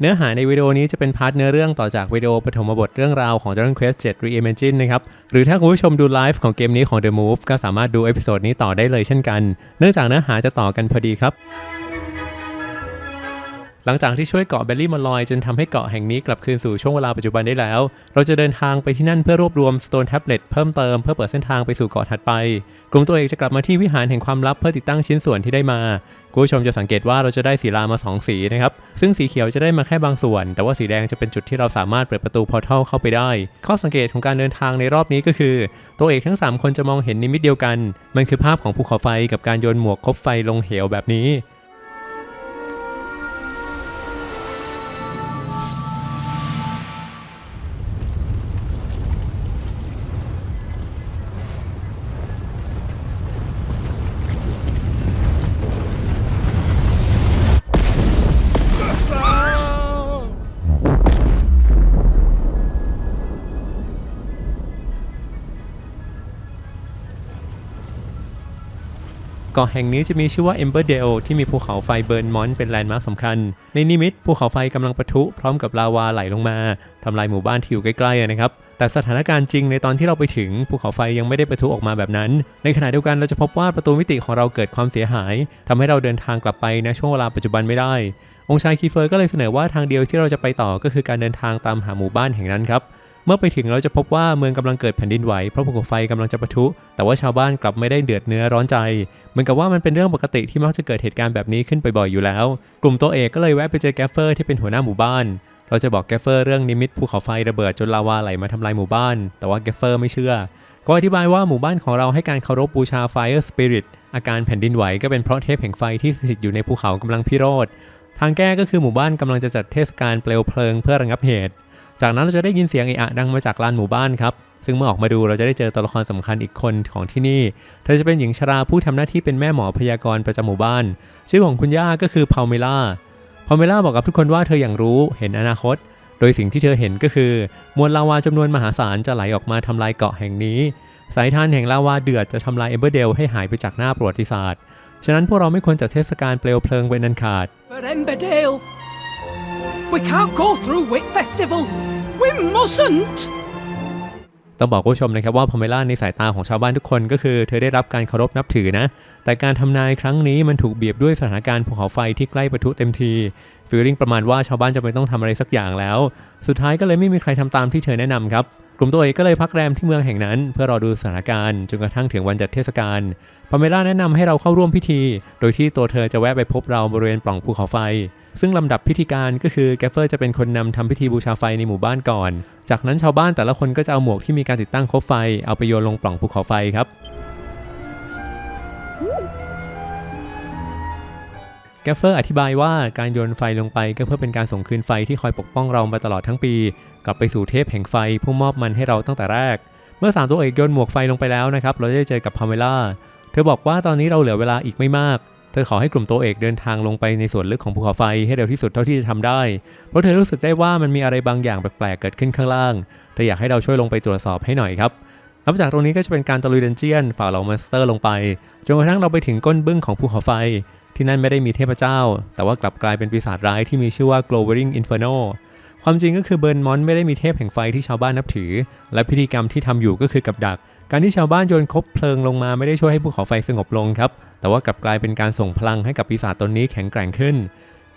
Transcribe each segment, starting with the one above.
เนื้อหาในวิดีโอนี้จะเป็นพาร์ทเนื้อเรื่องต่อจากวิดีโอปฐมบทเรื่องราวของ Dragon Quest 7 Reimagine นะครับ หรือถ้าคุณผู้ชมดูไลฟ์ของเกมนี้ของ The Move ก็สามารถดูเอพิโซดนี้ต่อได้เลยเช่นกัน เนื่องจากเนื้อหาจะต่อกันพอดีครับ หลังจากที่ช่วยเกาะเบลลี่มาลอยจนทำให้เกาะแห่งนี้กลับคืนสู่ช่วงเวลาปัจจุบันได้แล้ว เราจะเดินทางไปที่นั่นเพื่อรวบรวม Stone Tablet เพิ่มเติมเพื่อเปิดเส้นทางไปสู่เกาะถัดไป กลุ่มตัวเอกจะกลับมาที่วิหารแห่งความลับเพื่อติดตั้งชิ้นส่วนที่ได้มาคุณผู้ชมจะสังเกตว่าเราจะได้สีลามา 2 สีนะครับ ซึ่งสีเขียวจะได้มาแค่บางส่วน แต่ว่าสีแดงจะเป็นจุดที่เราสามารถเปิดประตูพอร์ทัลเข้าไปได้ ข้อสังเกตของการเดินทางในรอบนี้ก็คือ ตัวเอกทั้ง 3 คนจะมองเห็นนิมิตเดียวกัน มันคือภาพของภูเขาไฟกับการโยนหมวกคบไฟลงเหวแบบนี้ เกาะแห่งนี้จะมีชื่อว่า Ember Dale ที่มีภูเขาไฟเบิร์นมอนเป็นแลนด์มาร์คสำคัญ ในนิมิตภูเขาไฟกำลังปะทุพร้อมกับลาวาไหลลงมาทำลายหมู่บ้านที่อยู่ใกล้ๆนะครับแต่สถานการณ์จริงในตอนที่เราไปถึงภูเขาไฟยังไม่ได้ปะทุออกมาแบบนั้น ในขณะเดียวกันเราจะพบว่าประตูมิติของเราเกิดความเสียหายทำให้เราเดินทางกลับไปในช่วงเวลาปัจจุบันไม่ได้ องค์ชายคีเฟอร์ก็เลยเสนอว่าทางเดียวที่เราจะไปต่อก็คือการเดินทางตามหาหมู่บ้านแห่งนั้นครับ เมื่อไปถึงเราจะพบว่าเมืองกำลังเกิดแผ่นดินไหวเพราะภูเขาไฟกำลังจะปะทุ แต่ว่าชาวบ้านกลับไม่ได้เดือดเนื้อร้อนใจ เหมือนกับว่ามันเป็นเรื่องปกติที่มักจะเกิดเหตุการณ์แบบนี้ขึ้นบ่อยๆอยู่แล้ว กลุ่มตัวเอกก็เลยแวะไปเจอแกฟเฟอร์ที่เป็นหัวหน้าหมู่บ้าน เราจะบอกแกฟเฟอร์เรื่องนิมิตภูเขาไฟระเบิดจนลาวาไหลมาทำลายหมู่บ้าน แต่ว่าแกฟเฟอร์ไม่เชื่อก็อธิบายว่าหมู่บ้านของเราให้การเคารพบูชา Fire Spirit อาการแผ่นดินไหวก็เป็นเพราะเทพแห่งไฟที่สถิตอยู่ในภูเขากำลังพิโรธทางแก้ก็คือหมู่บ้านกำลังจะจัดเทศกาลเปลวเพลิงเพื่อระงับเหตุ จากนั้นเราจะได้ยินเสียงเอะอะดังมาจากลานหมู่บ้านครับ ซึ่งเมื่อออกมาดูเราจะได้เจอตัวละครสำคัญอีกคนของที่นี่ เธอจะเป็นหญิงชราผู้ทำหน้าที่เป็นแม่หมอพยากรณ์ประจำหมู่บ้าน ชื่อของคุณย่าก็คือพาเมล่า พาเมล่าบอกกับทุกคนว่าเธออย่างรู้เห็นอนาคต โดยสิ่งที่เธอเห็นก็คือ มวลลาวาจำนวนมหาศาลจะไหลออกมาทำลายเกาะแห่งนี้ สายทานแห่งลาวาเดือดจะทำลายเอเบอร์เดลให้หายไปจากหน้าประวัติศาสตร์ ฉะนั้นพวกเราไม่ควรจัดเทศกาลเปลวเพลิงเป็นอันขาด For Emberdale. We can't go through Wit Festival. We mustn't. ต้องบอกผู้ชมนะครับว่าพอเมล่าในสายตาของชาวบ้านทุกคนก็คือเธอได้รับการเคารพนับถือนะ แต่การทำนายครั้งนี้มันถูกเบียบด้วยสถานการณ์ภูเขาไฟที่ใกล้ปะทุเต็มทีฟีลลิ่งประมาณว่าชาวบ้านจะไม่ต้องทำอะไรสักอย่างแล้ว สุดท้ายก็เลยไม่มีใครทำตามที่เธอแนะนำครับ กลุ่มตัวเอกก็เลยพักแรมที่เมืองแห่งนั้น เพื่อรอดูสถานการณ์จนกระทั่งถึงวันจัดเทศกาลพาเมล่าแนะนำให้เราเข้าร่วมพิธี โดยที่ตัวเธอจะแวะไปพบเราบริเวณปล่องภูเขาไฟ ซึ่งลำดับพิธีการก็คือแกฟเฟอร์จะเป็นคนนำทำพิธีบูชาไฟในหมู่บ้านก่อน จากนั้นชาวบ้านแต่ละคนก็จะเอาหมวกที่มีการติดตั้งคบไฟ เอาไปโยนลงปล่องภูเขาไฟครับ แกฟเฟอร์อธิบายว่าการโยนไฟลงไปก็เพื่อเป็นการส่งคืนไฟที่คอยปกป้องเรามาตลอดทั้งปี กลับไปสู่เทพแห่งไฟผู้มอบมันให้เราตั้งแต่แรก เมื่อสามตัวเอกโยนหมวกไฟลงไปแล้วนะครับ เราจะได้เจอกับพาเมล่า เธอบอกว่าตอนนี้เราเหลือเวลาอีกไม่มาก เธอขอให้กลุ่มตัวเอกเดินทางลงไปในส่วนลึกของภูเขาไฟให้เร็วที่สุดเท่าที่จะทำได้ เพราะเธอรู้สึกได้ว่ามันมีอะไรบางอย่างแปลกๆเกิดขึ้นข้างล่าง เธออยากให้เราช่วยลงไปตรวจสอบให้หน่อยครับนับจากตรงนี้ก็จะเป็นการตะลุยดันเจียนฝ่าเหล่ามอนสเตอร์ลงไป จนกระทั่งเราไปถึงก้นบึ้งของภูเขาไฟ ที่นั่นไม่ได้มีเทพเจ้า แต่ว่ากลับกลายเป็นปีศาจร้ายที่มีชื่อว่า glowering inferno ความจริงก็คือเบิร์นมอนไม่ได้มีเทพแห่งไฟที่ชาวบ้านนับถือ และพิธีกรรมที่ทำอยู่ก็คือกับดัก การที่ชาวบ้านโยนคบเพลิงลงมาไม่ได้ช่วยให้ภูเขาไฟสงบลงครับ แต่ว่ากลับกลายเป็นการส่งพลังให้กับปีศาจตนนี้แข็งแกร่งขึ้น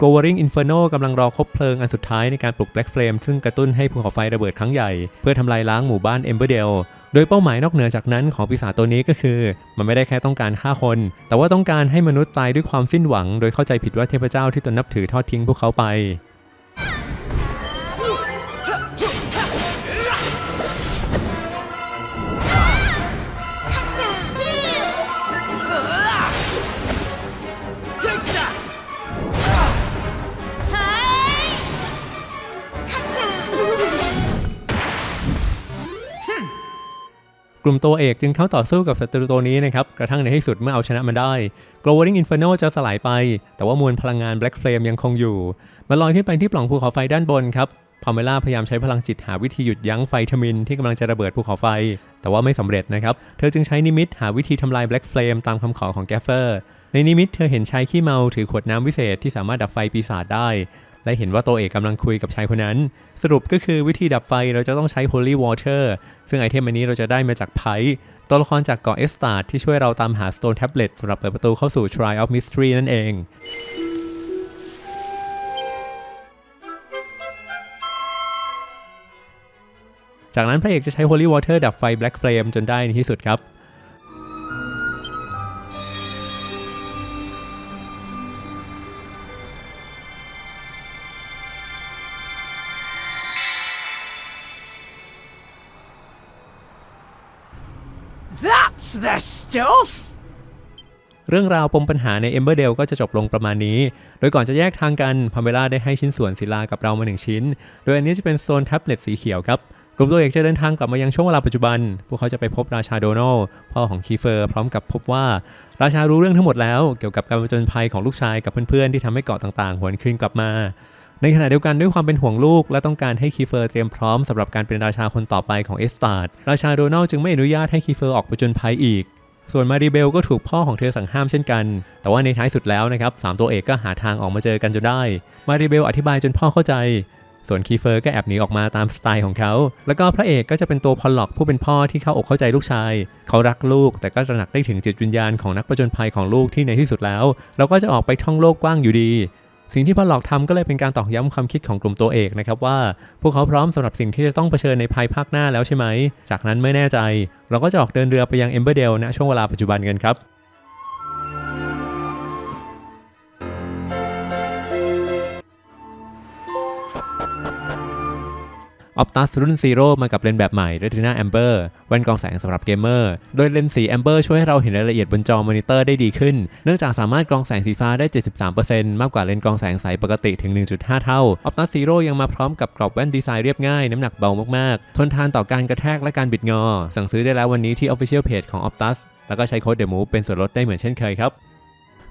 glowering inferno กำลังรอคบเพลิงอันสุดท้ายในการปลุก black flame ซึ่งกระตุ้นให้ภูเขาไฟระเบิดครั้งใหญ่ เพื่อทำลายล้างหมู่บ้าน Emberdale โดยเป้าหมายนอกเหนือจากนั้นของปีศาจตัวนี้ก็คือ มันไม่ได้แค่ต้องการฆ่าคน แต่ว่าต้องการให้มนุษย์ตายด้วยความสิ้นหวัง โดยเข้าใจผิดว่าเทพเจ้าที่ตนนับถือทอดทิ้งพวกเขาไป กลุ่มตัวเอกจึงเข้าต่อสู้กับศัตรูตัวนี้นะครับ กระทั่งในที่สุดเมื่อเอาชนะมันได้ Glowing inferno จะสลายไป แต่ว่ามวลพลังงาน black flame ยังคงอยู่ มันลอยขึ้นไปที่ปล่องภูเขาไฟด้านบนครับพาเมล่าพยายามใช้พลังจิตหาวิธีหยุดยั้งไฟทมินที่กำลังจะระเบิดภูเขาไฟ แต่ว่าไม่สำเร็จนะครับ เธอจึงใช้นิมิตหาวิธีทำลาย black flame ตามคำขอของแกฟเฟอร์ในในนิมิตเธอเห็นชายขี้เมาถือขวดน้ำวิเศษที่สามารถดับไฟปีศาจได้ และเห็นว่าตัวเอกกำลังคุยกับชายคนนั้น สรุปก็คือวิธีดับไฟเราจะต้องใช้ Holy Water ซึ่งไอเทมอันนี้เราจะได้มาจากไพ่ตัวละครจากเกาะเอสตาร์ที่ช่วยเราตามหา Stone Tablet สำหรับเปิดประตูเข้าสู่ Trial of Mystery นั่นเองจากนั้นพระเอกจะใช้ Holy Water ดับไฟ Black Flame จนได้ในที่สุดครับ That's the stuff! เรื่องราวปมปัญหาใน Emberdale ก็จะจบลงประมาณนี้ โดยก่อนจะแยกทางกัน พาเมล่าได้ให้ชิ้นส่วนศิลากับเรามาหนึ่งชิ้น โดยอันนี้จะเป็นโซนแท็บเล็ตสีเขียวครับ กลุ่มตัวเอกจะเดินทางกลับมายังช่วงเวลาปัจจุบัน พวกเขาจะไปพบราชาโดนัลพ่อของคีเฟอร์ พร้อมกับพบว่าราชารู้เรื่องทั้งหมดแล้ว เกี่ยวกับการผจญภัยของลูกชายกับเพื่อนๆที่ทำให้เกาะต่างๆ หวนคืนกลับมา ในขณะเดียวกันด้วยความเป็นห่วงลูก และต้องการให้คีเฟอร์เตรียมพร้อมสำหรับการเป็นราชาคนต่อไปของเอสตาร์ดราชาโดนัลจึงไม่อนุญาตให้คีเฟอร์ออกผจญภัยอีก ส่วนมารีเบลก็ถูกพ่อของเธอสั่งห้ามเช่นกัน แต่ว่าในท้ายสุดแล้วนะครับสามตัวเอกก็หาทางออกมาเจอกันจนได้ มารีเบลอธิบายจนพ่อเข้าใจ ส่วนคีเฟอร์ก็แอบหนีออกมาตามสไตล์ของเขา แล้วก็พระเอกก็จะเป็นตัวพอลล็อกผู้เป็นพ่อที่เข้าอกเข้าใจลูกชาย เขารักลูก แต่ก็ตระหนักได้ถึงจิตวิญญาณของนักประจนภัยของลูกที่ในที่สุดแล้ว เราก็จะออกไปท่องโลกกว้างอยู่ดี สิ่งที่พอลล็อกทำก็เลยเป็นการตอกย้ำความคิดของกลุ่มตัวเอกนะครับว่า พวกเขาพร้อมสำหรับสิ่งที่จะต้องเผชิญในภายภาคหน้าแล้วใช่ไหม จากนั้นไม่แน่ใจ เราก็จะออกเดินเรือไปยังเอมเบอร์เดลณช่วงเวลาปัจจุบันกันครับ ออ t ตัสรุ่น Zero มากับเลนส์แบบใหม่ Retina Amber แว่นกรองแสงสำหรับเกมเมอร์ โดยเลนส์สี Amber ช่วยให้เราเห็นรายละเอียดบนจอมอนิเตอร์ได้ดีขึ้น เนื่องจากสามารถกรองแสงสีฟ้าได้ 73%มากกว่าเลนส์กรองแสงใสปกติถึง 1.5 เท่าออ t ตัส Zero ยังมาพร้อมกับกรอบแว่นดีไซน์เรียบง่าย น้ำหนักเบามากๆ ทนทานต่อการกระแทกและการบิดงอ สั่งซื้อได้แล้ววันนี้ที่ Official Page ของ Optus แล้วก็ใช้โค้ด The Move เป็นส่วนลดได้เหมือนเช่นเคยครับ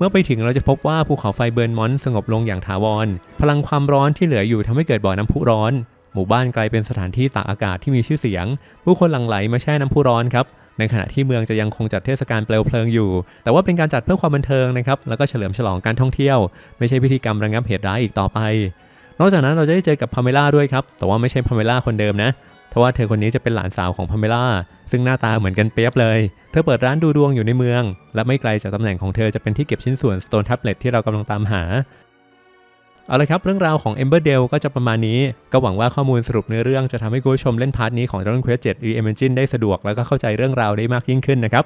เมื่อไปถึงเราจะพบว่าภูเขาไฟเบิร์นมอนสงบลงอย่างถาวร พลังความร้อนที่เหลืออยู่ทำให้เกิดบ่อน้ำพุร้อน หมู่บ้านกลายเป็นสถานที่ตากอากาศที่มีชื่อเสียง ผู้คนหลั่งไหลมาแช่น้ำพุร้อนครับในขณะที่เมืองจะยังคงจัดเทศกาลเปลวเพลิงอยู่ แต่ว่าเป็นการจัดเพื่อความบันเทิงนะครับ แล้วก็เฉลิมฉลองการท่องเที่ยว ไม่ใช่พิธีกรรมระงับเหตุร้ายอีกต่อไป นอกจากนั้นเราจะได้เจอกับพาเมล่าด้วยครับ แต่ว่าไม่ใช่พาเมล่าคนเดิมนะ เพราะว่าเธอคนนี้จะเป็นหลานสาวของพาเมล่าซึ่งหน้าตาเหมือนกันเปียบเลย เธอเปิดร้านดูดวงอยู่ในเมือง และไม่ไกลจากตำแหน่งของเธอจะเป็นที่เก็บชิ้นส่วน Stone Tablet ที่เรากำลังตามหาเอาละครับเรื่องราวของ Emberdale ก็จะประมาณนี้ ก็หวังว่าข้อมูลสรุปเนื้อเรื่องจะทำให้คุณผู้ชมเล่นพาร์ทนี้ของ Dragon Quest 7 Reimagine ได้สะดวกแล้วก็เข้าใจเรื่องราวได้มากยิ่งขึ้นนะครับ